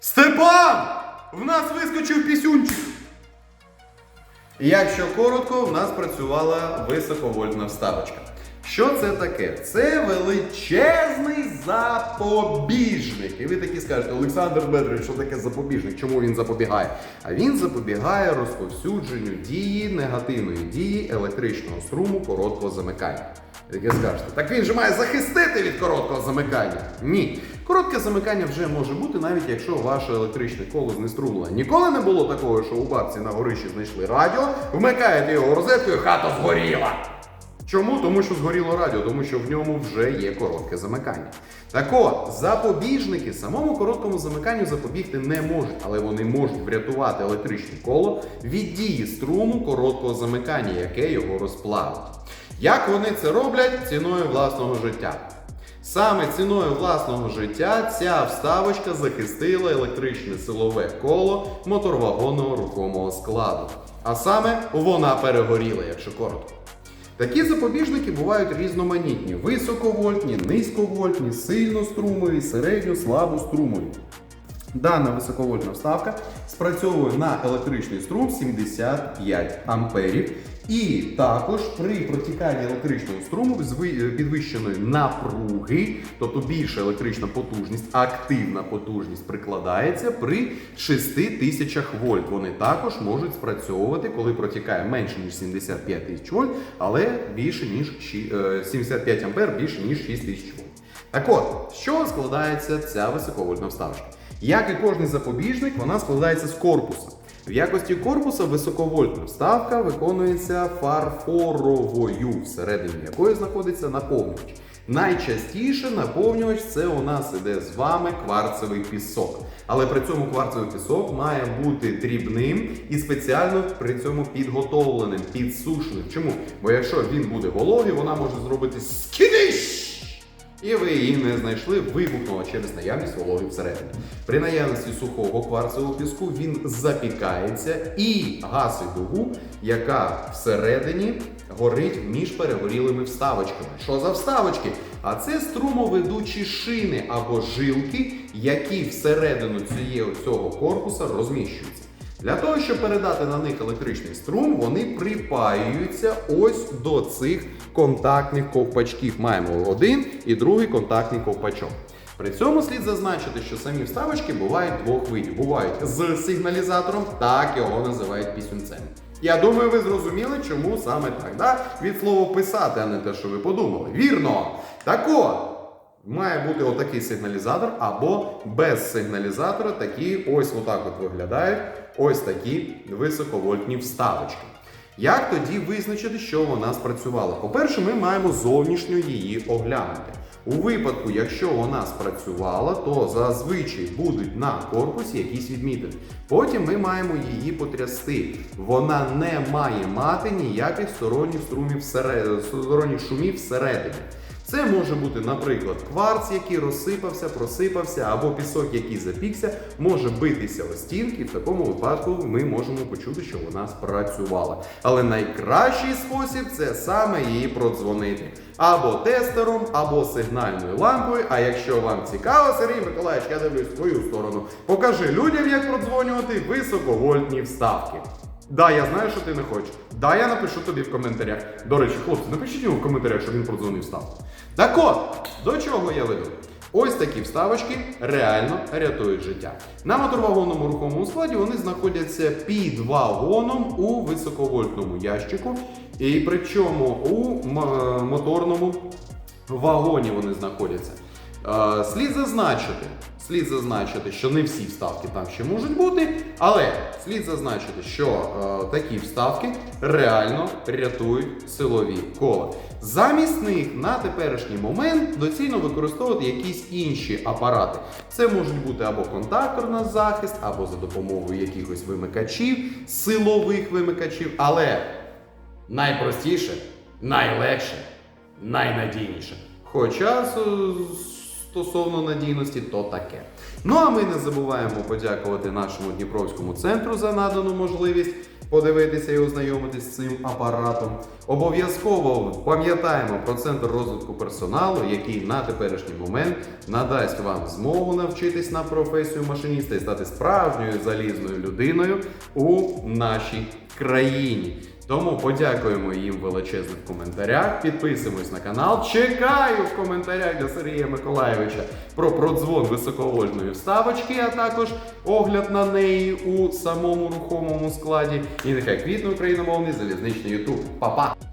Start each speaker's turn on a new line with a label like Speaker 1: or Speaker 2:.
Speaker 1: Степан! В нас вискочив пісюнчик. Якщо коротко, в нас працювала високовольтна вставочка. Що це таке? Це величезний запобіжник. І ви такі скажете, Олександр Дмитрович, що таке запобіжник? Чому він запобігає? А він запобігає розповсюдженню дії, негативної дії електричного струму короткого замикання. Таке скажете, так він же має захистити від короткого замикання. Ні. Коротке замикання вже може бути, навіть якщо ваше електричне коло знеструмлене. Ніколи не було такого, що у бабці на горищі знайшли радіо, вмикаєте його розеткою, хата згоріла. Чому? Тому що згоріло радіо, тому що в ньому вже є коротке замикання. Так от, запобіжники самому короткому замиканню запобігти не можуть, але вони можуть врятувати електричне коло від дії струму короткого замикання, яке його розплавить. Як вони це роблять ціною власного життя? Саме ціною власного життя ця вставочка захистила електричне силове коло моторвагонного рухомого складу. А саме вона перегоріла, якщо коротко. Такі запобіжники бувають різноманітні: високовольтні, низьковольтні, сильнострумові, середньо слабострумові. Дана високовольтна вставка спрацьовує на електричний струм 75 амперів. І також при протіканні електричного струму з підвищеної напруги, тобто більша електрична потужність, активна потужність прикладається при 6000 вольт. Вони також можуть спрацьовувати, коли протікає менше ніж 75 тисяч вольт, але більше ніж е, 75 ампер більше ніж 6000 вольт. Так от, чого складається ця високовольтна вставочка? Як і кожний запобіжник, вона складається з корпуса. В якості корпуса високовольтна вставка виконується фарфоровою, всередині якої знаходиться наповнювач. Найчастіше наповнювач це у нас іде з вами кварцевий пісок. Але при цьому кварцевий пісок має бути дрібним і спеціально при цьому підготовленим, підсушеним. Чому? Бо якщо він буде вологий, вона може зробити скидиш! І ви її не знайшли, вибухнула через наявність вологи всередині. При наявності сухого кварцевого піску він запікається і гасить дугу, яка всередині горить між перегорілими вставочками. Що за вставочки? А це струмоведучі шини або жилки, які всередину цієї цього корпуса розміщуються. Для того, щоб передати на них електричний струм, вони припаюються ось до цих контактних ковпачків. Маємо один і другий контактний ковпачок. При цьому слід зазначити, що самі вставочки бувають двох видів. Бувають з сигналізатором, так його називають пісюнцем. Я думаю, ви зрозуміли, чому саме так. Да? Від слова писати, а не те, що ви подумали. Вірно! Так от, Має бути отакий сигналізатор, або без сигналізатора такі ось отак от виглядають ось такі високовольтні вставочки. Як тоді визначити, що вона спрацювала? По-перше, ми маємо зовнішньо її оглянути. У випадку, якщо вона спрацювала, то зазвичай будуть на корпусі якісь відмітини. Потім ми маємо її потрясти. Вона не має мати ніяких сторонніх струмів всередині, сторонніх шумів всередині. Це може бути, наприклад, кварц, який розсипався, просипався, або пісок, який запікся, може битися о стінки. В такому випадку ми можемо почути, що вона спрацювала. Але найкращий спосіб це саме її продзвонити. Або тестером, або сигнальною лампою. А якщо вам цікаво, Сергій Миколаївич, я дивлюсь в твою сторону. Покажи людям, як продзвонювати високовольтні вставки. Да, я знаю, що ти не хочеш. Да, я напишу тобі в коментарях. До речі, хлопці, напишіть йому в коментарях, що він продзвонив вставку. Так от, до чого я веду? Ось такі вставочки реально рятують життя. На моторвагонному рухомому складі вони знаходяться під вагоном у високовольтному ящику, і причому у моторному вагоні вони знаходяться. Е, Слід зазначити, слід зазначити, що не всі вставки там ще можуть бути, але слід зазначити, що е, такі вставки реально рятують силові кола. Замість них на теперішній момент доцільно використовувати якісь інші апарати. Це можуть бути або контактор на захист, або за допомогою якихось вимикачів, силових вимикачів, але найпростіше, найлегше, найнадійніше. Хоча стосовно надійності, то таке. Ну а ми не забуваємо подякувати нашому Дніпровському центру за надану можливість подивитися і ознайомитись з цим апаратом. Обов'язково пам'ятаємо про центр розвитку персоналу, який на теперішній момент надасть вам змогу навчитись на професію машиніста і стати справжньою залізною людиною у нашій країні. Тому подякуємо їм величезно в коментарях. Підписуємось на канал. Чекаю в коментарях для Сергія Миколаєвича про продзвон високовольтної вставочки, а також огляд на неї у самому рухомому складі. І нехай квітне україномовний залізничний Ютуб. Па-па!